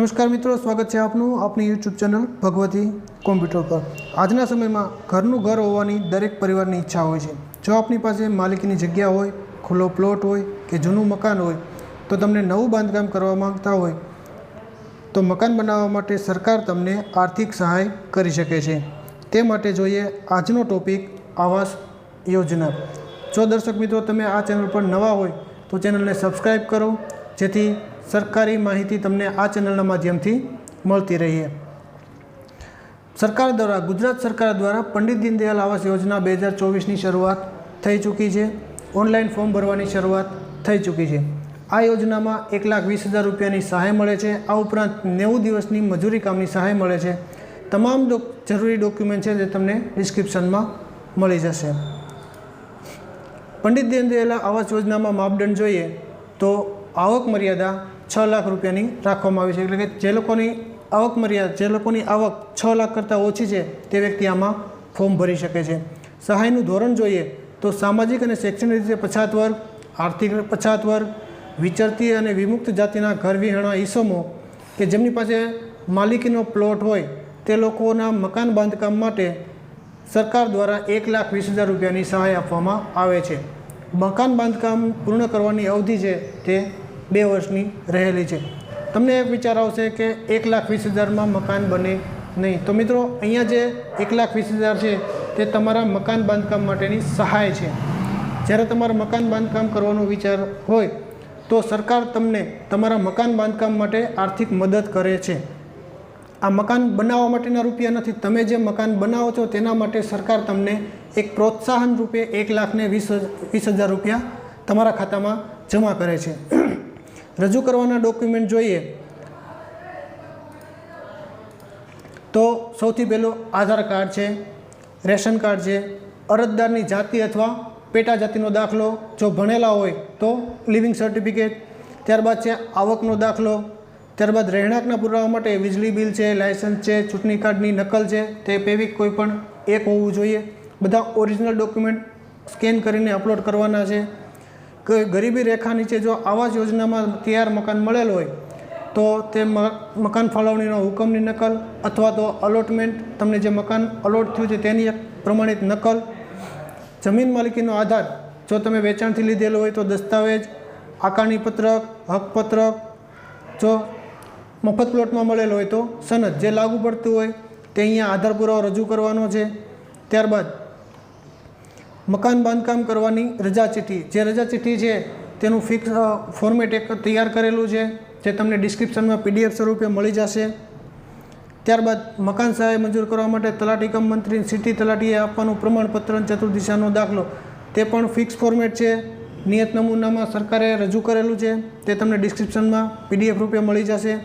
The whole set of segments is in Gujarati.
નમસ્કાર મિત્રો, સ્વાગત છે આપનું. આપની યુટ્યુબ ચેનલ ભગવતી કોમ્પ્યુટર પર. આજના સમયમાં ઘરનું ઘર હોવાની દરેક પરિવારની ઈચ્છા હોય છે. જો આપની પાસે માલિકીની જગ્યા હોય, ખુલ્લો પ્લોટ હોય કે જૂનું મકાન હોય, તો તમને નવું બાંધકામ કરવા માંગતા હોય, તો મકાન બનાવવા માટે સરકાર તમને આર્થિક સહાય કરી શકે છે. તે માટે જોઈએ આજનો ટોપિક આવાસ યોજના. જો દર્શક મિત્રો, તમે આ ચેનલ પર નવા હોય, તો ચેનલને સબસ્ક્રાઈબ કરો, જેથી સરકારી માહિતી તમને આ ચેનલના માધ્યમથી મળતી રહે સરકાર દ્વારા, ગુજરાત સરકાર દ્વારા પંડિત દીનદયાલ આવાસ યોજના બે હજાર ચોવીસની શરૂઆત થઈ ચૂકી છે. ઓનલાઈન ફોર્મ ભરવાની શરૂઆત થઈ ચૂકી છે. આ યોજનામાં એક લાખ વીસ હજાર રૂપિયાની સહાય મળે છે. આ ઉપરાંત નેવું દિવસની મજૂરી કામની સહાય મળે છે. તમામ જરૂરી ડોક્યુમેન્ટ છે જે તમને ડિસ્ક્રિપ્શનમાં મળી જશે. પંડિત દીનદયાળ આવાસ યોજનામાં માપદંડ જોઈએ તો આવક મર્યાદા છ લાખ રૂપિયાની રાખવામાં આવી છે. એટલે કે જે લોકોની આવક મર્યાદા, જે લોકોની આવક છ લાખ કરતાં ઓછી છે, તે વ્યક્તિ આમાં ફોર્મ ભરી શકે છે. સહાયનું ધોરણ જોઈએ તો સામાજિક અને શૈક્ષણિક રીતે પછાત વર્ગ, આર્થિક પછાત વર્ગ, વિચરતી અને વિમુક્ત જાતિના ઘર વિહોણા ઈસમો કે જેમની પાસે માલિકીનો પ્લોટ હોય, તે લોકોના મકાન બાંધકામ માટે સરકાર દ્વારા એક લાખ વીસ હજાર રૂપિયાની સહાય આપવામાં આવે છે. મકાન બાંધકામ પૂર્ણ કરવાની અવધિ છે તે બે વર્ષની રહેલી છે. તમને એક વિચાર આવશે કે એક લાખ વીસ હજારમાં મકાન બને નહીં. તો મિત્રો, અહીંયા જે એક લાખ વીસ હજાર છે, તે તમારા મકાન બાંધકામ માટેની સહાય છે. જ્યારે તમારે મકાન બાંધકામ કરવાનો વિચાર હોય, તો સરકાર તમને તમારા મકાન બાંધકામ માટે આર્થિક મદદ કરે છે. આ મકાન બનાવવા માટેના રૂપિયા નથી. તમે જે મકાન બનાવો છો, તેના માટે સરકાર તમને એક પ્રોત્સાહન રૂપે એક લાખને વીસ વીસ હજાર રૂપિયા તમારા ખાતામાં જમા કરે છે. રજૂ કરવાના ડોક્યુમેન્ટ જોઈએ, તો સૌથી પહેલું આધાર કાર્ડ છે, રેશન કાર્ડ છે, અરજદારની જાતિ અથવા પેટા જાતિનો દાખલો, જો ભણેલા હોય તો લિવિંગ સર્ટિફિકેટ, ત્યારબાદ છે આવકનો દાખલો, ત્યારબાદ રહેણાંકના પુરાવા માટે વીજળી બિલ છે, લાયસન્સ છે, ચૂંટણી કાર્ડની નકલ છે, તે પેવી કોઈ પણ એક હોવું જોઈએ. બધા ઓરિજિનલ ડોક્યુમેન્ટ સ્કેન કરીને અપલોડ કરવાના છે. કે ગરીબી રેખા નીચે જો આવાસ યોજનામાં તૈયાર મકાન મળેલ હોય, તો તે મકાન ફાળવણીનો હુકમની નકલ અથવા તો અલોટમેન્ટ તમને જે મકાન અલોટ થયું છે તેની એક પ્રમાણિત નકલ. જમીન માલિકીનો આધાર, જો તમે વેચાણથી લીધેલો હોય તો દસ્તાવેજ આકારણી પત્રક હકપત્રક, જો મફત પ્લોટમાં મળેલો હોય તો સનદ, જે લાગુ પડતું હોય તે અહીંયા આધાર પુરાવો રજૂ કરવાનો છે. ત્યારબાદ મકાન બાંધકામ કરવાની રજા ચિઠ્ઠી. જે રજા ચિઠ્ઠી છે, તેનું ફિક્સ ફોર્મેટ એક તૈયાર કરેલું છે, જે તમને ડિસ્ક્રિપ્શનમાં પીડીએફ સ્વરૂપે મળી જશે. ત્યારબાદ મકાન સહાય મંજૂર કરવા માટે તલાટી કમ મંત્રી સિટી તલાટીએ આપવાનું પ્રમાણપત્ર ચતુર્દિશાનો દાખલો. તે પણ ફિક્સ ફોર્મેટ છે. નિયત નમૂનામાં સરકારે રજૂ કરેલું છે. તે તમને ડિસ્ક્રિપ્શનમાં પીડીએફ રૂપે મળી જશે.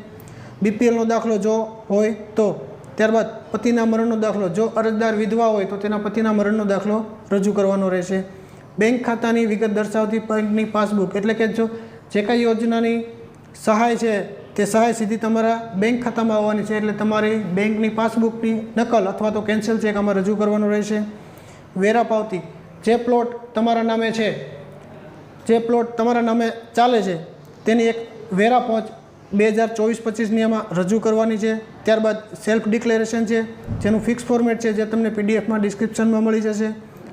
બીપીએલનો દાખલો જો હોય તો ત્યારબાદ પતિના મરણનો દાખલો. જો અરજદાર વિધવા હોય તો તેના પતિના મરણનો દાખલો રજૂ કરવાનો રહેશે. બેંક ખાતાની વિગત દર્શાવતી બેંકની પાસબુક એટલે કે જો જે કાંઈ યોજનાની સહાય છે તે સહાય સીધી તમારા બેંક ખાતામાં આવવાની છે એટલે તમારી બેંકની પાસબુકની નકલ અથવા તો કેન્સલ ચેક આમાં રજૂ કરવાનો રહેશે. વેરા પાવતી. જે પ્લોટ તમારા નામે છે, જે પ્લોટ તમારા નામે ચાલે છે, તેની એક વેરા પહોંચ બે હજાર ચોવીસ પચીસની એમાં રજૂ કરવાની છે. ત્યારબાદ સેલ્ફ ડિક્લેરેશન છે, જેનું ફિક્સ ફોર્મેટ છે, જે તમને પીડીએફમાં ડિસ્ક્રિપ્શનમાં મળી જશે.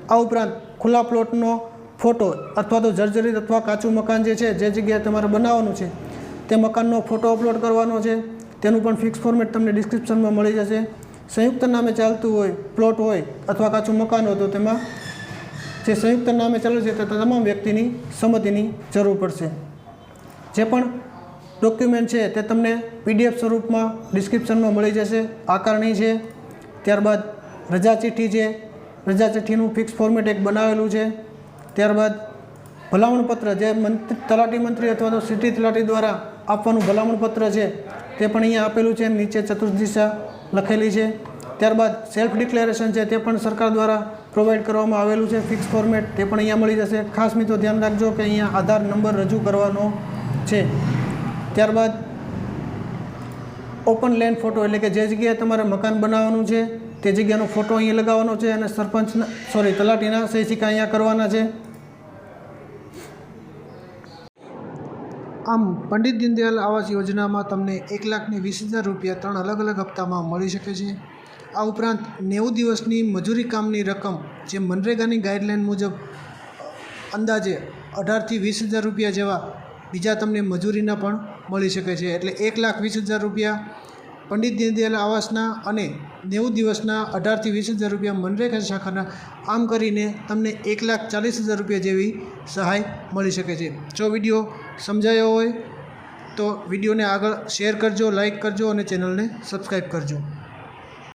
આ ઉપરાંત ખુલ્લા પ્લોટનો ફોટો અથવા તો જર્જરિત અથવા કાચું મકાન જે છે, જે જગ્યાએ તમારે બનાવવાનું છે, તે મકાનનો ફોટો અપલોડ કરવાનો છે. તેનું પણ ફિક્સ ફોર્મેટ તમને ડિસ્ક્રિપ્શનમાં મળી જશે. સંયુક્ત નામે ચાલતું હોય પ્લોટ હોય અથવા કાચું મકાન હોય તો તેમાં જે સંયુક્ત નામે ચાલે છે, તે તમામ વ્યક્તિની સંમતિની જરૂર પડશે. જે પણ ડોક્યુમેન્ટ છે તે તમને પીડીએફ સ્વરૂપમાં ડિસ્ક્રિપ્શનમાં મળી જશે. આકારણી છે, ત્યારબાદ રજા ચિઠ્ઠી છે. રજા ચિઠ્ઠીનું ફિક્સ ફોર્મેટ એક બનાવેલું છે. ત્યારબાદ ભલામણ પત્ર જે મંત્રી, તલાટી મંત્રી અથવા તો સિટી તલાટી દ્વારા આપવાનું ભલામણપત્ર છે, તે પણ અહીંયા આપેલું છે. નીચે ચતુર્દિશા લખેલી છે. ત્યારબાદ સેલ્ફ ડિક્લેરેશન છે, તે પણ સરકાર દ્વારા પ્રોવાઈડ કરવામાં આવેલું છે. ફિક્સ ફોર્મેટ તે પણ અહીંયા મળી જશે. ખાસ મિત્રો, ધ્યાન રાખજો કે અહીંયા આધાર નંબર રજૂ કરવાનો છે. ત્યારબાદ ઓપન લેન્ડ ફોટો એટલે કે જે જગ્યાએ તમારે મકાન બનાવવાનું છે, તે જગ્યાનો ફોટો અહીંયા લગાવવાનો છે અને સરપંચના સોરી તલાટીના સહી સિક્કા અહીંયા કરવાના છે. આમ પંડિત દીનદયાલ આવાસ યોજનામાં તમને એક લાખની વીસ હજાર રૂપિયા ત્રણ અલગ અલગ હપ્તામાં મળી શકે છે. આ ઉપરાંત નેવું દિવસની મજૂરી કામની રકમ જે મનરેગાની ગાઈડલાઇન મુજબ અંદાજે અઢારથી વીસ હજાર રૂપિયા જેવા બીજા તમને મજૂરીના પણ મળી શકે છે. એટલે એક લાખ વીસ હજાર રૂપિયા પંડિત દીનદયાલ આવાસના અને નેવું દિવસના અઢારથી વીસ હજાર રૂપિયા મનરેગા શાખાના આમ કરીને તમને એક લાખ ચાલીસ હજાર રૂપિયા જેવી સહાય મળી શકે છે. જો વીડિયો સમજાયો હોય તો વિડીયોને આગળ શેર કરજો, લાઈક કરજો અને ચેનલને સબસ્ક્રાઈબ કરજો.